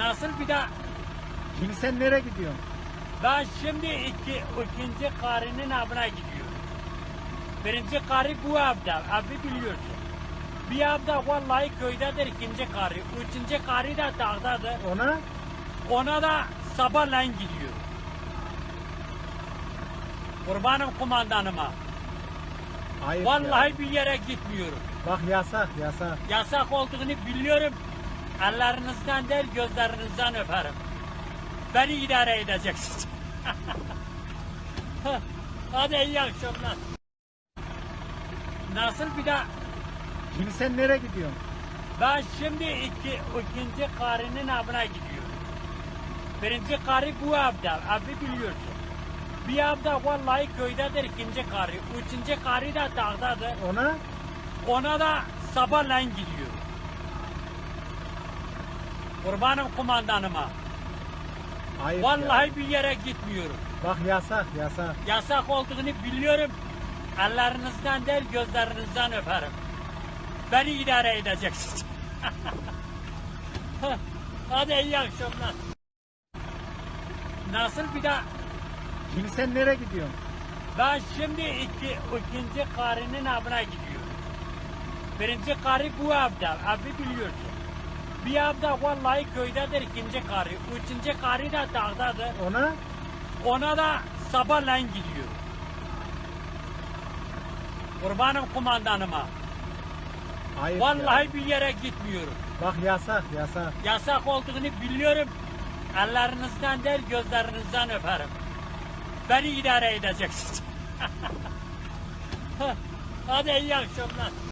Nasıl bir de Şimdi sen nereye gidiyorsun? ben şimdi iki, ikinci karının avına gidiyorum. Birinci karı bu evde, evi biliyorsun. Bir evde vallahi köydedir ikinci karı. Üçüncü karı da dağdadır. Ona Ona da sabahleyin gidiyor. Kurbanım kumandanıma. ayıp Vallahi ya. bir yere gitmiyorum. Bak yasak yasak. Yasak olduğunu biliyorum. Ellerinizden değil gözlerinizden öperim. Beni idare edeceksiniz. Hadi iyi akşamlar. Nasıl bir de Şimdi sen nereye gidiyorsun? ben şimdi iki, ikinci karının avına gidiyorum. Birinci karı bu evde, evi biliyorsun. Bir evde vallahi köydedir ikinci karı. Üçüncü karı da dağdadır. Ona Ona da sabahleyin gidiyor. Kurbanım kumandanıma. ayıp Vallahi ya. bir yere gitmiyorum. Bak yasak yasak. Yasak olduğunu biliyorum. Ellerinizden değil gözlerinizden öperim. Beni idare edeceksiniz. Hadi iyi akşamlar. Nasıl bir de Şimdi sen nereye gidiyorsun? ben şimdi iki, ikinci karının avına gidiyorum. Birinci karı bu evde, evi biliyorsun. Bir evde vallahi köydedir ikinci karı. Üçüncü karı da dağdadır. Ona Ona da sabahleyin gidiyor. Kurbanım kumandanıma. ya. Vallahi bir yere gitmiyorum. Bak yasak yasak. Yasak olduğunu biliyorum. Ellerinizden değil gözlerinizden öperim. Beni idare edeceksiniz. Hadi iyi akşamlar.